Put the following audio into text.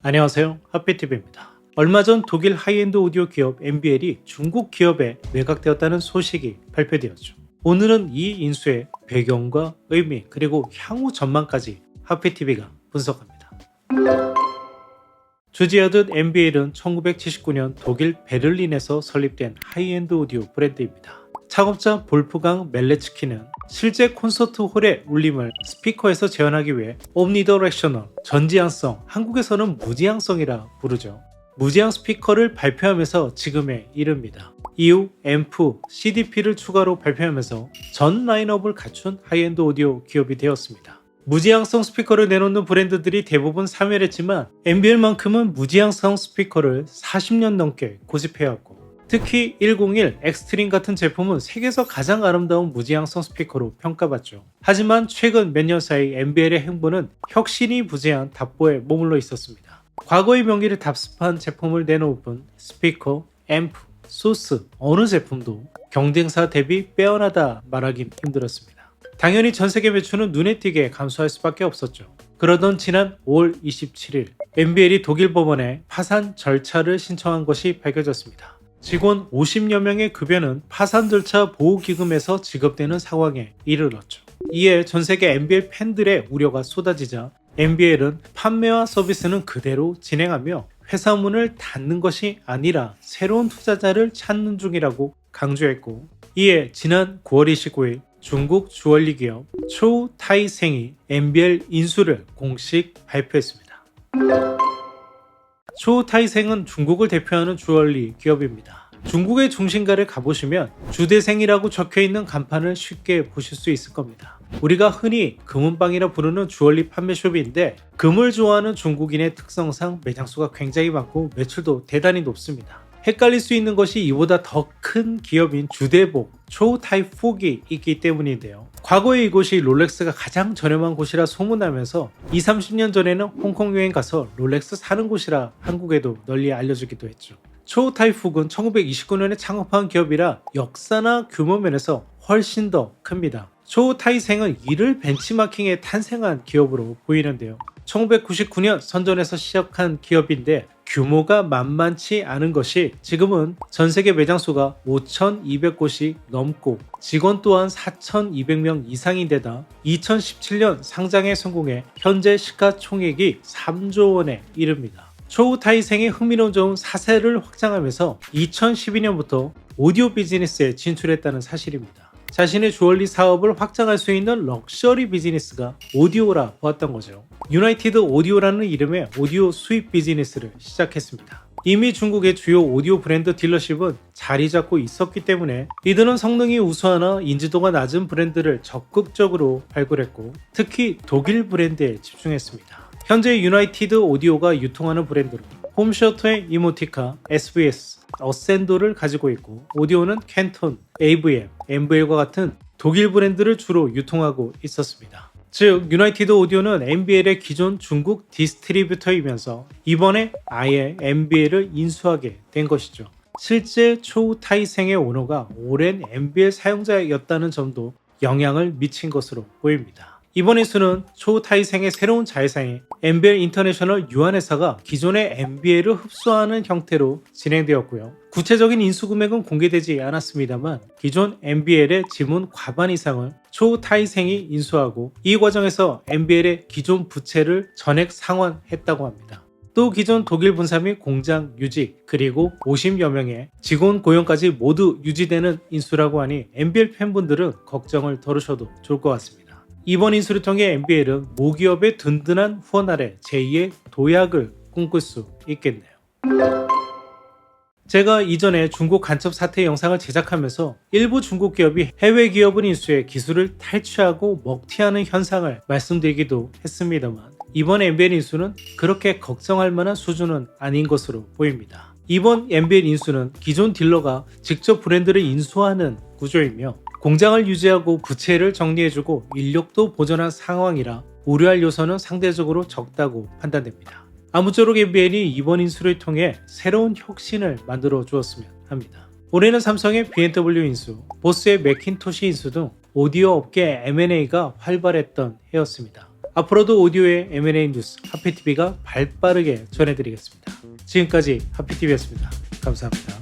안녕하세요. 하피TV입니다. 얼마 전 독일 하이엔드 오디오 기업 MBL이 중국 기업에 매각되었다는 소식이 발표되었죠. 오늘은 이 인수의 배경과 의미 그리고 향후 전망까지 하피TV가 분석합니다. 주지하듯 MBL은 1979년 독일 베를린에서 설립된 하이엔드 오디오 브랜드입니다. 창업자 볼프강 멜레츠키는 실제 콘서트 홀의 울림을 스피커에서 재현하기 위해 옴니더렉셔널, 전지향성, 한국에서는 무지향성이라 부르죠. 무지향 스피커를 발표하면서 지금에 이릅니다. 이후 앰프, CDP를 추가로 발표하면서 전 라인업을 갖춘 하이엔드 오디오 기업이 되었습니다. 무지향성 스피커를 내놓는 브랜드들이 대부분 사멸했지만 MBL만큼은 무지향성 스피커를 40년 넘게 고집해왔고 특히 101 엑스트림 같은 제품은 세계에서 가장 아름다운 무지향성 스피커로 평가받죠. 하지만 최근 몇 년 사이 MBL의 행보는 혁신이 부재한 답보에 머물러 있었습니다. 과거의 명기를 답습한 제품을 내놓을 뿐 스피커, 앰프, 소스 어느 제품도 경쟁사 대비 빼어나다 말하긴 힘들었습니다. 당연히 전 세계 매출은 눈에 띄게 감소할 수밖에 없었죠. 그러던 지난 5월 27일 MBL이 독일 법원에 파산 절차를 신청한 것이 밝혀졌습니다. 직원 50여 명의 급여는 파산 절차 보호기금에서 지급되는 상황에 이르렀죠. 이에 전 세계 MBL 팬들의 우려가 쏟아지자 MBL은 판매와 서비스는 그대로 진행하며 회사 문을 닫는 것이 아니라 새로운 투자자를 찾는 중이라고 강조했고 이에 지난 9월 29일 중국 주얼리 기업 초타이생이 MBL 인수를 공식 발표했습니다. 초타이생은 중국을 대표하는 주얼리 기업입니다. 중국의 중심가를 가보시면 주대생이라고 적혀 있는 간판을 쉽게 보실 수 있을 겁니다. 우리가 흔히 금은방이라 부르는 주얼리 판매숍인데 금을 좋아하는 중국인의 특성상 매장수가 굉장히 많고 매출도 대단히 높습니다. 헷갈릴 수 있는 것이 이보다 더 큰 기업인 주대복 초타이폭이 있기 때문인데요. 과거에 이곳이 롤렉스가 가장 저렴한 곳이라 소문나면서 20, 30년 전에는 홍콩 여행 가서 롤렉스 사는 곳이라 한국에도 널리 알려주기도 했죠. 초타이폭은 1929년에 창업한 기업이라 역사나 규모 면에서 훨씬 더 큽니다. 초타이생은 이를 벤치마킹에 탄생한 기업으로 보이는데요. 1999년 선전에서 시작한 기업인데 규모가 만만치 않은 것이 지금은 전 세계 매장 수가 5,200곳이 넘고 직원 또한 4,200명 이상인데다 2017년 상장에 성공해 현재 시가총액이 3조 원에 이릅니다. 초타이생의 흥미로운 점은 사세를 확장하면서 2012년부터 오디오 비즈니스에 진출했다는 사실입니다. 자신의 주얼리 사업을 확장할 수 있는 럭셔리 비즈니스가 오디오라 보았던 거죠. 유나이티드 오디오라는 이름의 오디오 수입 비즈니스를 시작했습니다. 이미 중국의 주요 오디오 브랜드 딜러십은 자리 잡고 있었기 때문에 이들은 성능이 우수하나 인지도가 낮은 브랜드를 적극적으로 발굴했고 특히 독일 브랜드에 집중했습니다. 현재 유나이티드 오디오가 유통하는 브랜드로 홈셔터의 이모티카, SBS, 어센도를 가지고 있고 오디오는 캔톤, AVM, MVL과 같은 독일 브랜드를 주로 유통하고 있었습니다. 즉 유나이티드 오디오는 MBL의 기존 중국 디스트리뷰터이면서 이번에 아예 MBL을 인수하게 된 것이죠. 실제 초타이생의 오너가 오랜 MBL 사용자였다는 점도 영향을 미친 것으로 보입니다. 이번 인수는 초타이생의 새로운 자회사인 MBL 인터내셔널 유한회사가 기존의 MBL을 흡수하는 형태로 진행되었고요. 구체적인 인수 금액은 공개되지 않았습니다만 기존 MBL의 지분 과반 이상을 초타이생이 인수하고 이 과정에서 MBL의 기존 부채를 전액 상환했다고 합니다. 또 기존 독일 분사 및 공장 유직 그리고 50여 명의 직원 고용까지 모두 유지되는 인수라고 하니 MBL 팬분들은 걱정을 덜으셔도 좋을 것 같습니다. 이번 인수를 통해 MBL은 모기업의 든든한 후원 아래 제2의 도약을 꿈꿀 수 있겠네요. 제가 이전에 중국 간첩 사태 영상을 제작하면서 일부 중국 기업이 해외 기업을 인수해 기술을 탈취하고 먹튀하는 현상을 말씀드리기도 했습니다만 이번 MBL 인수는 그렇게 걱정할 만한 수준은 아닌 것으로 보입니다. 이번 MBL 인수는 기존 딜러가 직접 브랜드를 인수하는 구조이며 공장을 유지하고 부채를 정리해주고 인력도 보존한 상황이라 우려할 요소는 상대적으로 적다고 판단됩니다. 아무쪼록 MBN이 이번 인수를 통해 새로운 혁신을 만들어 주었으면 합니다. 올해는 삼성의 BMW 인수, 보스의 맥킨토시 인수 등 오디오 업계 M&A가 활발했던 해였습니다. 앞으로도 오디오의 M&A 뉴스 하피TV가 발빠르게 전해드리겠습니다. 지금까지 하피TV였습니다. 감사합니다.